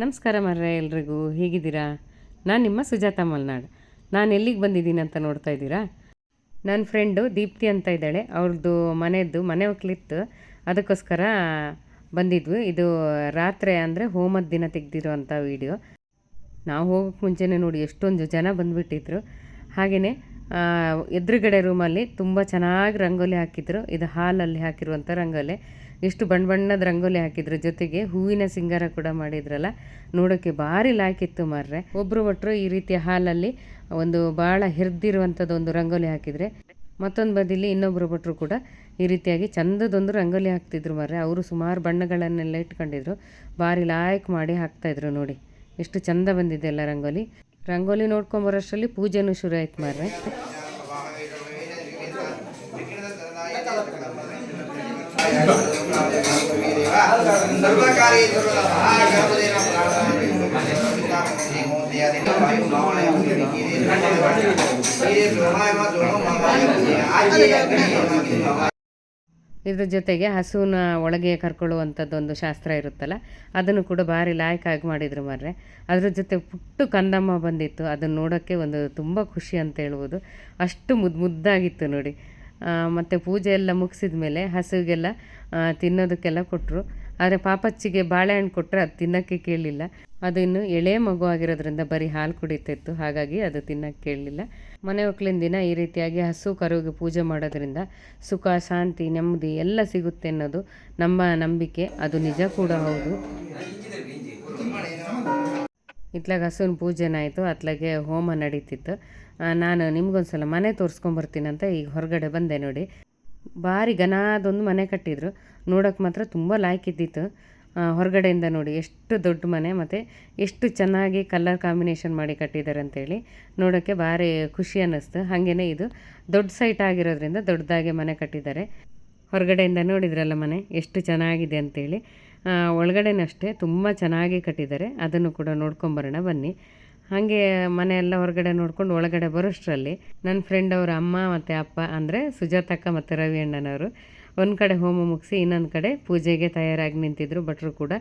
ನಮಸ್ಕಾರ ಮರ್ರೆ ಎಲ್ರಿಗೂ. ಹೇಗಿದ್ದೀರಾ? ನಾನು ನಿಮ್ಮ ಸುಜಾತ ಮಲ್ನಾಡ್. ನಾನು ಎಲ್ಲಿಗೆ ಬಂದಿದ್ದೀನಿ ಅಂತ ನೋಡ್ತಾ ಇದ್ದೀರಾ? ನನ್ನ ಫ್ರೆಂಡು ದೀಪ್ತಿ ಅಂತ ಇದ್ದಾಳೆ. ಅವ್ರದ್ದು ಮನೆಯದ್ದು ಮನೆ ಒಕ್ಲಿತ್ತು. ಅದಕ್ಕೋಸ್ಕರ ಬಂದಿದ್ವಿ. ಇದು ರಾತ್ರಿ ಅಂದರೆ ಹೋಮದ ದಿನ ತೆಗೆದಿರೋವಂಥ ವೀಡಿಯೋ. ನಾವು ಹೋಗೋಕ್ಕೆ ಮುಂಚೆನೇ ನೋಡಿ ಎಷ್ಟೊಂದು ಜನ ಬಂದುಬಿಟ್ಟಿದ್ರು. ಹಾಗೆಯೇ ಎದುರುಗಡೆ ರೂಮಲ್ಲಿ ತುಂಬ ಚೆನ್ನಾಗಿ ರಂಗೋಲಿ ಹಾಕಿದ್ರು. ಇದು ಹಾಲಲ್ಲಿ ಹಾಕಿರುವಂಥ ರಂಗೋಲಿ. ಎಷ್ಟು ಬಣ್ಣ ಬಣ್ಣದ ರಂಗೋಲಿ ಹಾಕಿದ್ರು ಜೊತೆಗೆ ಹೂವಿನ ಸಿಂಗಾರ ಕೂಡ ಮಾಡಿದ್ರಲ್ಲ. ನೋಡೋಕ್ಕೆ ಭಾರಿ ಲಾಯ್ಕಿತ್ತು ಮಾರ್ರೆ. ಒಬ್ಬರು ಒಟ್ಟರು ಈ ರೀತಿಯ ಹಾಲಲ್ಲಿ ಒಂದು ಭಾಳ ಹಿರಿದಿರುವಂಥದ್ದು ಒಂದು ರಂಗೋಲಿ ಹಾಕಿದರೆ. ಮತ್ತೊಂದು ಬದಿಲಿ ಇನ್ನೊಬ್ಬರು ಭಟ್ರು ಕೂಡ ಈ ರೀತಿಯಾಗಿ ಚಂದದೊಂದು ರಂಗೋಲಿ ಹಾಕ್ತಿದ್ರು ಮಾರ್ರೆ. ಅವರು ಸುಮಾರು ಬಣ್ಣಗಳನ್ನೆಲ್ಲ ಇಟ್ಕೊಂಡಿದ್ರು. ಭಾರಿ ಲಾಯ್ಕ್ ಮಾಡಿ ಹಾಕ್ತಾಯಿದ್ರು ನೋಡಿ. ಎಷ್ಟು ಚಂದ ಬಂದಿದೆ ಎಲ್ಲ ರಂಗೋಲಿ. ರಂಗೋಲಿ ನೋಡ್ಕೊಂಬರೋಷ್ಟರಲ್ಲಿ ಪೂಜೆನೂ ಶುರು ಆಯ್ತು ಮಾರ್ರೆ. ಸರ್ವಕಾರಿ ಇದ್ರ ಜೊತೆಗೆ ಹಸುವಿನ ಒಳಗೆ ಕರ್ಕೊಳ್ಳುವಂಥದ್ದೊಂದು ಶಾಸ್ತ್ರ ಇರುತ್ತಲ್ಲ, ಅದನ್ನು ಕೂಡ ಭಾರಿ ಲಾಯಕಾಗಿ ಮಾಡಿದ್ರು ಮಾರ್ರೆ. ಅದ್ರ ಜೊತೆ ಪುಟ್ಟು ಕಂದಮ್ಮ ಬಂದಿತ್ತು, ಅದನ್ನು ನೋಡೋಕ್ಕೆ ಒಂದು ತುಂಬ ಖುಷಿ ಅಂತ ಹೇಳ್ಬೋದು. ಅಷ್ಟು ಮುದ್ದು ಮುದ್ದಾಗಿತ್ತು ನೋಡಿ. ಮತ್ತು ಪೂಜೆ ಎಲ್ಲ ಮುಗಿಸಿದ ಮೇಲೆ ಹಸುವಿಗೆಲ್ಲ ತಿನ್ನೋದಕ್ಕೆಲ್ಲ ಕೊಟ್ಟರು ಆದರೆ ಪಾಪಚ್ಚಿಗೆ ಬಾಳೆಹಣ್ಣು ಕೊಟ್ಟರೆ ಅದು ತಿನ್ನೋಕ್ಕೆ ಕೇಳಲಿಲ್ಲ ಅದು ಇನ್ನು ಎಳೆ ಮಗು ಆಗಿರೋದ್ರಿಂದ ಬರೀ ಹಾಲು ಕುಡಿತಿತ್ತು. ಹಾಗಾಗಿ ಅದು ತಿನ್ನೋಕ್ಕೆ ಕೇಳಲಿಲ್ಲ. ಮನೆ ಒಕ್ಕಲಿನ ದಿನ ಈ ರೀತಿಯಾಗಿ ಹಸು ಕರುವಿಗೆ ಪೂಜೆ ಮಾಡೋದ್ರಿಂದ ಸುಖ, ಶಾಂತಿ, ನೆಮ್ಮದಿ ಎಲ್ಲ ಸಿಗುತ್ತೆ ಅನ್ನೋದು ನಮ್ಮ ನಂಬಿಕೆ. ಅದು ನಿಜ ಕೂಡ ಹೌದು. ಇತ್ಲಾಗ ಹಸುವಿನ ಪೂಜೆನಾಯಿತು ಅತ್ಲಾಗೆ ಹೋಮ ನಡೀತಿತ್ತು. ನಾನು ನಿಮ್ಗೊಂದು ಸಲ ಮನೆ ತೋರಿಸ್ಕೊಂಬರ್ತೀನಂತ ಈಗ ಹೊರಗಡೆ ಬಂದೆ ನೋಡಿ. ಭಾರಿ ಘನಾದೊಂದು ಮನೆ ಕಟ್ಟಿದ್ರು. ನೋಡೋಕ್ಕೆ ಮಾತ್ರ ತುಂಬ ಲಾಯ್ಕಿದ್ದಿತ್ತು ಇದ್ದಿತ್ತು. ಹೊರಗಡೆಯಿಂದ ನೋಡಿ ಎಷ್ಟು ದೊಡ್ಡ ಮನೆ ಮತ್ತು ಎಷ್ಟು ಚೆನ್ನಾಗಿ ಕಲರ್ ಕಾಂಬಿನೇಷನ್ ಮಾಡಿ ಕಟ್ಟಿದ್ದಾರೆ ಅಂತೇಳಿ ನೋಡೋಕ್ಕೆ ಭಾರಿ ಖುಷಿ ಅನ್ನಿಸ್ತು. ಹಾಗೆಯೇ ಇದು ದೊಡ್ಡ ಸೈಟ್ ಆಗಿರೋದ್ರಿಂದ ದೊಡ್ಡದಾಗೆ ಮನೆ ಕಟ್ಟಿದ್ದಾರೆ. ಹೊರಗಡೆಯಿಂದ ನೋಡಿದ್ರಲ್ಲ ಮನೆ ಎಷ್ಟು ಚೆನ್ನಾಗಿದೆ ಅಂತೇಳಿ. ಒಳಗಡೆನಷ್ಟೇ ಒಳಗಡೆನೂ ಅಷ್ಟೇ ತುಂಬ ಚೆನ್ನಾಗಿ ಕಟ್ಟಿದ್ದಾರೆ. ಅದನ್ನು ಕೂಡ ನೋಡ್ಕೊಂಬರೋಣ ಬನ್ನಿ. ಹಾಗೆ ಮನೆಯೆಲ್ಲ ಹೊರಗಡೆ ನೋಡ್ಕೊಂಡು ಒಳಗಡೆ ಬರೋಷ್ಟರಲ್ಲಿ ನನ್ನ ಫ್ರೆಂಡ್ ಅವರ ಅಮ್ಮ ಮತ್ತು ಅಪ್ಪ ಅಂದರೆ ಸುಜಾತಕ್ಕ ಮತ್ತು ರವಿ ಅಣ್ಣನವರು ಒಂದು ಕಡೆ ಹೋಮ ಮುಗಿಸಿ ಇನ್ನೊಂದು ಕಡೆ ಪೂಜೆಗೆ ತಯಾರಾಗಿ ನಿಂತಿದ್ದರು ಭಟ್ರು ಕೂಡ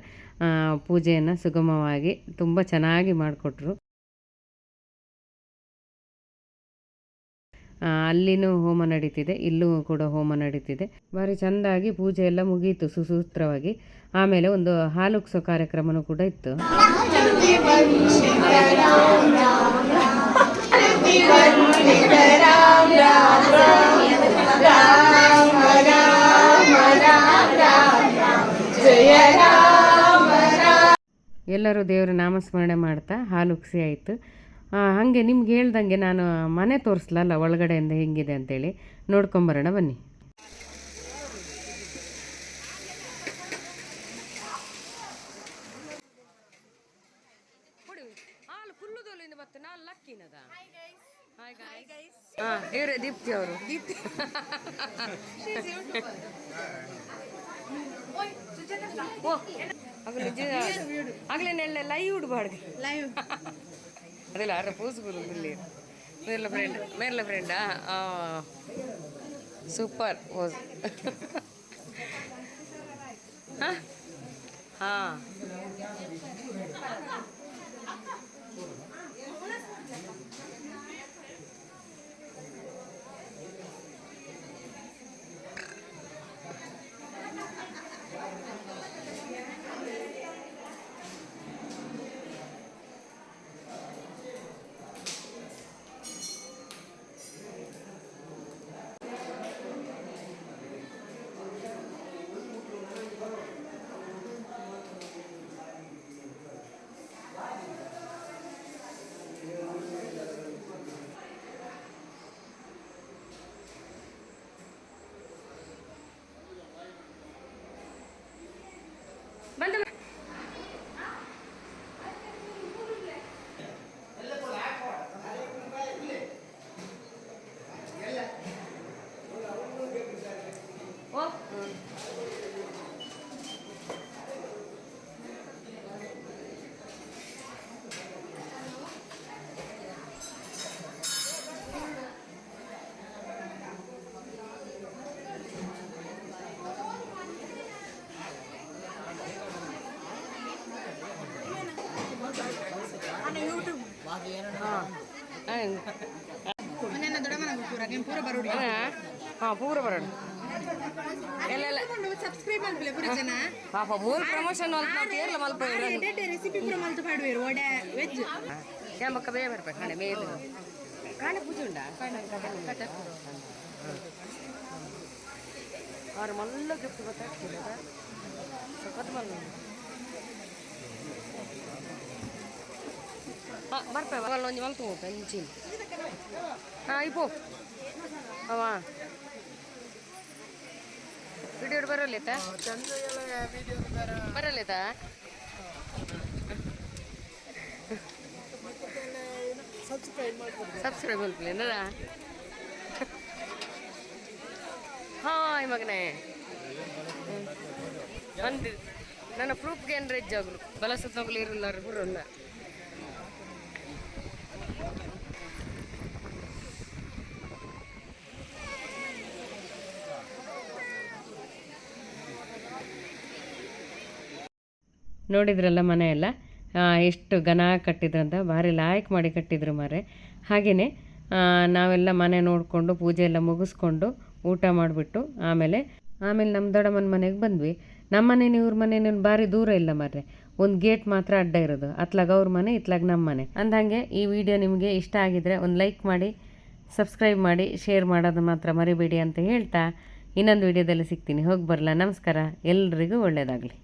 ಪೂಜೆಯನ್ನು ಸುಗಮವಾಗಿ ತುಂಬ ಚೆನ್ನಾಗಿ ಮಾಡಿಕೊಟ್ರು. ಅಲ್ಲಿನೂ ಹೋಮ ನಡೀತಿದೆ, ಇಲ್ಲೂ ಕೂಡ ಹೋಮ ನಡೀತಿದೆ. ಭಾರಿ ಚೆಂದಾಗಿ ಪೂಜೆ ಎಲ್ಲ ಮುಗಿಯಿತು ಸುಸೂತ್ರವಾಗಿ. ಆಮೇಲೆ ಒಂದು ಹಾಲುಕ್ಸೋ ಕಾರ್ಯಕ್ರಮನೂ ಕೂಡ ಇತ್ತು. ಎಲ್ಲರೂ ದೇವರ ನಾಮಸ್ಮರಣೆ ಮಾಡ್ತಾ ಹಾಲು ಉಕ್ಸಿ ಆಯಿತು. ಹಾಗೆ ನಿಮ್ಗೆ ಹೇಳ್ದಂಗೆ ನಾನು ಮನೆ ತೋರಿಸ್ಲಲ್ಲ ಒಳಗಡೆಯಿಂದ ಹೆಂಗಿದೆ ಅಂತೇಳಿ ನೋಡ್ಕೊಂಬರೋಣ ಬನ್ನಿ. ಇವರೇ ದೀಪ್ತಿ ಅವರು. ದೀಪ್ತಿ. ಆಗಲೇ ಲೈವ್ ಇಡ್ಬಾರ್ದು ಲೈವ್ ಅದೆಲ್ಲ ಅರ ಪೋಸ್ ಇಲ್ಲಿ ಮೇರ್ಲ ಫ್ರೆಂಡ್ ಮೇರ್ಲ ಫ್ರೆಂಡಾ ಸೂಪರ್ ಪೋಸ್ ಹಾಂ ಹಾಂ ನನ್ನ ದೊಡ್ಡ ಹಾಂ ಪೂರ ಬರೋಣ ಎಲ್ಲ ಎಲ್ಲ ಸಬ್ಸ್ಕ್ರೈಬ್ ಮಾಡ್ಬಿಲ್ಲ ಪೂರ ಜನ ಪಾಪ ಮೂರು ಪ್ರಮೋಷನ್ ಅಂತ ನಾವು ತೇರ್ಲ ಮಲ್ಪ ರೆಸಿಪಿ ಪೂರ ಮಲ್ತು ಪಾಡುವೇರು ವಡೆ ವೆಜ್ ಕ್ಯಾಂಬಕ್ಕ ಬೇ ಬರ್ಬೇಕು ಹಣೆ ಬೇದು ಕಾಣೆ ಅವ್ರು ಮಲ್ಲ ಗಿಫ್ಟ್ ಗೊತ್ತಾಗ್ತಿಲ್ಲ ಸಖತ್ ಮಲ್ಲ ಹಾಂ, ಬರ್ಪೆ ಅವಲ್ಲ ಒಂಜಿ ಮಲ್ತು ಪೆಂಚಿನ್ ಹಾಂ, ಇಪ್ಪು. ಅವ. ವಿಡಿಯೋ ಬರಲಿತ್ತ ಬರಲಿತ್ತ ಸಬ್ಸ್ಕ್ರೈಬ್ ಮಾಡ್ಕೊಳ್ಳಿ ಹಾಯ್, ಮಗನೇ. ಒಂದು ನನ್ನ ಪ್ರೂಫ್ಗೆ ಏನು ರೆಜ್ ಆಗಲು ಬಲ ಸುತ್ತಮುತ್ತಲು ಇರಲ್ಲ ಬರೋಲ್ಲ. ನೋಡಿದ್ರಲ್ಲ ಮನೆ ಎಲ್ಲ? ಆ, ಎಷ್ಟು ಘನ ಕಟ್ಟಿದ್ರಂತ ಭಾರಿ ಲಾಯಕ್ ಮಾಡಿ ಕಟ್ಟಿದ್ರು ಮರೆ. ಹಾಗೆಯೇ ನಾವೆಲ್ಲ ಮನೆ ನೋಡಿಕೊಂಡು ಪೂಜೆ ಎಲ್ಲ ಮುಗಿಸ್ಕೊಂಡು ಊಟ ಮಾಡಿಬಿಟ್ಟು ಆಮೇಲೆ ಆಮೇಲೆ ನಮ್ಮ ದೊಡ್ಡಮ್ಮನ ಮನೆಗೆ ಬಂದ್ವಿ. ನಮ್ಮ ಮನೆ ಇವ್ರ ಮನೆ ಭಾರಿ ದೂರ ಇಲ್ಲ ಮರ್ರೆ ಒಂದು ಗೇಟ್ ಮಾತ್ರ ಅಡ್ಡ ಇರೋದು. ಅತ್ಲಾಗ ಅವ್ರ ಮನೆ ಇತ್ಲಾಗ ನಮ್ಮ ಮನೆ. ಅಂದಂಗೆ ಈ ವಿಡಿಯೋ ನಿಮಗೆ ಇಷ್ಟ ಆಗಿದ್ರೆ ಒಂದು ಲೈಕ್ ಮಾಡಿ ಸಬ್ಸ್ಕ್ರೈಬ್ ಮಾಡಿ ಶೇರ್ ಮಾಡೋದು ಮಾತ್ರ ಮರಿಬೇಡಿ ಅಂತ ಹೇಳ್ತಾ ಇನ್ನೊಂದು ವಿಡಿಯೋದಲ್ಲಿ ಸಿಗ್ತೀನಿ. ಹೋಗಿ ಬರಲ್ಲ ನಮಸ್ಕಾರ. ಎಲ್ರಿಗೂ ಒಳ್ಳೆಯದಾಗಲಿ